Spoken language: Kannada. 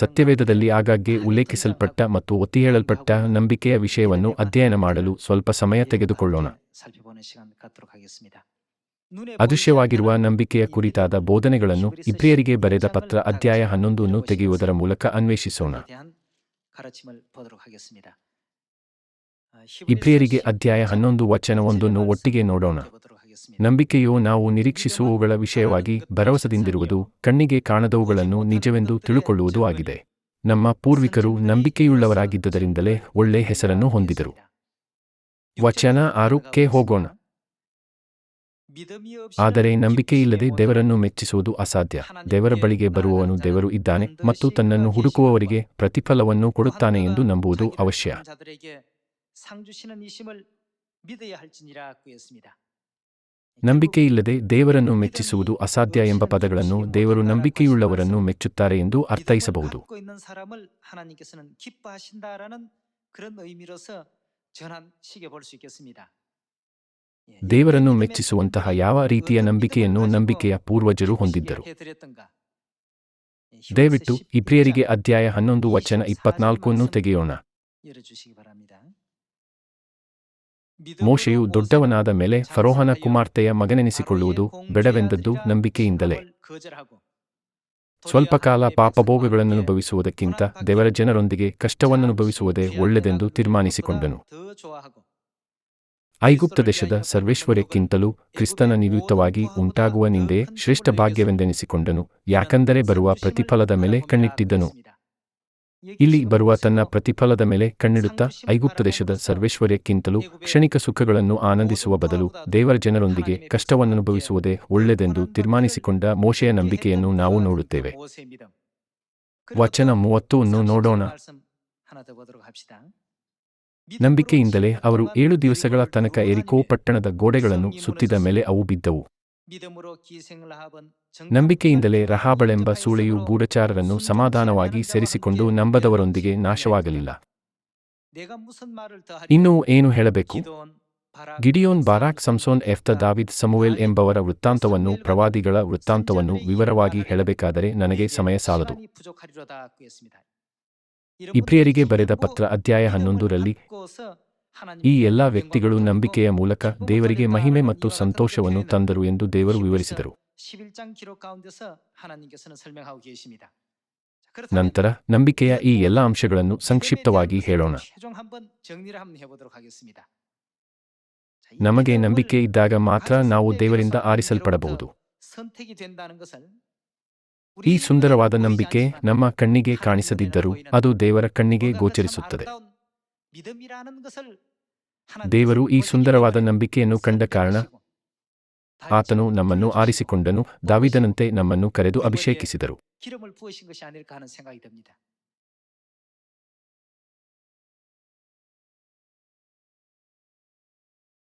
ಸತ್ಯವೇದದಲ್ಲಿ ಆಗಾಗ್ಗೆ ಉಲ್ಲೇಖಿಸಲ್ಪಟ್ಟ ಮತ್ತು ಒತ್ತಿಹೇಳಲ್ಪಟ್ಟ ನಂಬಿಕೆಯ ವಿಷಯವನ್ನು ಅಧ್ಯಯನ ಮಾಡಲು ಸ್ವಲ್ಪ ಸಮಯ ತೆಗೆದುಕೊಳ್ಳೋಣ. ಅದೃಶ್ಯವಾಗಿರುವ ನಂಬಿಕೆಯ ಕುರಿತಾದ ಬೋಧನೆಗಳನ್ನು ಇಬ್ರಿಯರಿಗೆ ಬರೆದ ಪತ್ರ ಅಧ್ಯಾಯ ಹನ್ನೊಂದನ್ನು ತೆಗೆಯುವುದರ ಮೂಲಕ ಅನ್ವೇಷಿಸೋಣ. ಇಬ್ರಿಯರಿಗೆ ಅಧ್ಯಾಯ ಹನ್ನೊಂದು ವಚನ ಒಂದನ್ನು ಒಟ್ಟಿಗೆ ನೋಡೋಣ. ನಂಬಿಕೆಯು ನಾವು ನಿರೀಕ್ಷಿಸುವವುಗಳ ವಿಷಯವಾಗಿ ಭರವಸದಿಂದಿರುವುದು, ಕಣ್ಣಿಗೆ ಕಾಣದವುಗಳನ್ನು ನಿಜವೆಂದು ತಿಳುಕೊಳ್ಳುವುದು ಆಗಿದೆ. ನಮ್ಮ ಪೂರ್ವಿಕರು ನಂಬಿಕೆಯುಳ್ಳವರಾಗಿದ್ದುದರಿಂದಲೇ ಒಳ್ಳೆ ಹೆಸರನ್ನು ಹೊಂದಿದರು. ವಚನ ಆರುಕ್ಕೆ ಹೋಗೋಣ. ಆದರೆ ನಂಬಿಕೆಯಿಲ್ಲದೆ ದೇವರನ್ನು ಮೆಚ್ಚಿಸುವುದು ಅಸಾಧ್ಯ. ದೇವರ ಬಳಿಗೆ ಬರುವವನು ದೇವರು ಇದ್ದಾನೆ ಮತ್ತು ತನ್ನನ್ನು ಹುಡುಕುವವರಿಗೆ ಪ್ರತಿಫಲವನ್ನು ಕೊಡುತ್ತಾನೆ ಎಂದು ನಂಬುವುದು ಅವಶ್ಯ. ನಂಬಿಕೆಯಿಲ್ಲದೆ ದೇವರನ್ನು ಮೆಚ್ಚಿಸುವುದು ಅಸಾಧ್ಯ ಎಂಬ ಪದಗಳನ್ನು ದೇವರು ನಂಬಿಕೆಯುಳ್ಳವರನ್ನು ಮೆಚ್ಚುತ್ತಾರೆ ಎಂದು ಅರ್ಥೈಸಬಹುದು. ದೇವರನ್ನು ಮೆಚ್ಚಿಸುವಂತಹ ಯಾವ ರೀತಿಯ ನಂಬಿಕೆಯನ್ನು ನಂಬಿಕೆಯ ಪೂರ್ವಜರು ಹೊಂದಿದ್ದರು? ದಯವಿಟ್ಟು ಇಬ್ರಿಯರಿಗೆ ಅಧ್ಯಾಯ ಹನ್ನೊಂದು ವಚನ ಇಪ್ಪತ್ನಾಲ್ಕನ್ನು ತೆಗೆಯೋಣ. ಮೋಶೆಯು ದೊಡ್ಡವನಾದ ಮೇಲೆ ಫರೋಹನ ಕುಮಾರ್ತೆಯ ಮಗನೆನಿಸಿಕೊಳ್ಳುವುದು ಬೆಡವೆಂದದ್ದು ನಂಬಿಕೆಯಿಂದಲೇ. ಸ್ವಲ್ಪ ಕಾಲ ಪಾಪಭೋಗಗಳನ್ನನುಭವಿಸುವುದಕ್ಕಿಂತ ದೇವರ ಜನರೊಂದಿಗೆ ಕಷ್ಟವನ್ನನುಭವಿಸುವುದೇ ಒಳ್ಳೆದೆಂದು ತೀರ್ಮಾನಿಸಿಕೊಂಡನು. ಐಗುಪ್ತ ದೇಶದ ಸರ್ವೇಶ್ವರ್ಯಕ್ಕಿಂತಲೂ ಕ್ರಿಸ್ತನ ನಿವೃತ್ತವಾಗಿ ಉಂಟಾಗುವ ನಿಂದೆಯೇ ಶ್ರೇಷ್ಠ ಭಾಗ್ಯವೆಂದೆನಿಸಿಕೊಂಡನು. ಯಾಕಂದರೆ ಬರುವ ಪ್ರತಿಫಲದ ಮೇಲೆ ಕಣ್ಣಿಟ್ಟಿದ್ದನು. ಇಲ್ಲಿ ಬರುವ ತನ್ನ ಪ್ರತಿಫಲದ ಮೇಲೆ ಕಣ್ಣಿಡುತ್ತಾ ಐಗುಪ್ತ ದೇಶದ ಸರ್ವೇಶ್ವರ್ಯಕ್ಕಿಂತಲೂ ಕ್ಷಣಿಕ ಸುಖಗಳನ್ನು ಆನಂದಿಸುವ ಬದಲು ದೇವರ ಜನರೊಂದಿಗೆ ಕಷ್ಟವನ್ನನುಭವಿಸುವುದೇ ಒಳ್ಳೆಯದೆಂದು ತೀರ್ಮಾನಿಸಿಕೊಂಡ ಮೋಶೆಯ ನಂಬಿಕೆಯನ್ನು ನಾವು ನೋಡುತ್ತೇವೆ. ವಚನ ಮೂವತ್ತು ಅನ್ನು ನೋಡೋಣ. ನಂಬಿಕೆಯಿಂದಲೇ ಅವರು ಏಳು ದಿವಸಗಳ ತನಕ ಎರಿಕೋ ಪಟ್ಟಣದ ಗೋಡೆಗಳನ್ನು ಸುತ್ತಿದ ಮೇಲೆ ಅವು ಬಿದ್ದವು. ನಂಬಿಕೆಯಿಂದಲೇ ರಹಾಬಳೆಂಬ ಸೂಳೆಯು ಗೂಢಚಾರರನ್ನು ಸಮಾಧಾನವಾಗಿ ಸೇರಿಸಿಕೊಂಡು ನಂಬದವರೊಂದಿಗೆ ನಾಶವಾಗಲಿಲ್ಲ. ಇನ್ನೂ ಏನು ಹೇಳಬೇಕು? ಗಿಡಿಯೋನ್ ಬಾರಾಕ್ ಸಂಸೋನ್ ಎಫ್ತ ದಾವಿದ್ ಸಮುವೆಲ್ ಎಂಬವರ ವೃತ್ತಾಂತವನ್ನು ಪ್ರವಾದಿಗಳ ವೃತ್ತಾಂತವನ್ನು ವಿವರವಾಗಿ ಹೇಳಬೇಕಾದರೆ ನನಗೆ ಸಮಯ ಸಾಲದು. ಇಬ್ರಿಯರಿಗೆ ಬರೆದ ಪತ್ರ ಅಧ್ಯಾಯ ಹನ್ನೊಂದರಲ್ಲಿ ಈ ಎಲ್ಲಾ ವ್ಯಕ್ತಿಗಳು ನಂಬಿಕೆಯ ಮೂಲಕ ದೇವರಿಗೆ ಮಹಿಮೆ ಮತ್ತು ಸಂತೋಷವನ್ನು ತಂದರು ಎಂದು ದೇವರು ವಿವರಿಸಿದರು. ನಂತರ ನಂಬಿಕೆಯ ಈ ಎಲ್ಲ ಅಂಶಗಳನ್ನು ಸಂಕ್ಷಿಪ್ತವಾಗಿ ಹೇಳೋಣ. ನಮಗೆ ನಂಬಿಕೆ ಇದ್ದಾಗ ಮಾತ್ರ ನಾವು ದೇವರಿಂದ ಆರಿಸಲ್ಪಡಬಹುದು. ಈ ಸುಂದರವಾದ ನಂಬಿಕೆ ನಮ್ಮ ಕಣ್ಣಿಗೆ ಕಾಣಿಸದಿದ್ದರೂ ಅದು ದೇವರ ಕಣ್ಣಿಗೆ ಗೋಚರಿಸುತ್ತದೆ. ದೇವರು ಈ ಸುಂದರವಾದ ನಂಬಿಕೆಯನ್ನು ಕಂಡ ಕಾರಣ ಆತನು ನಮ್ಮನ್ನು ಆರಿಸಿಕೊಂಡನು ದಾವಿದನಂತೆ ನಮ್ಮನ್ನು ಕರೆದು ಅಭಿಷೇಕಿಸಿದರು.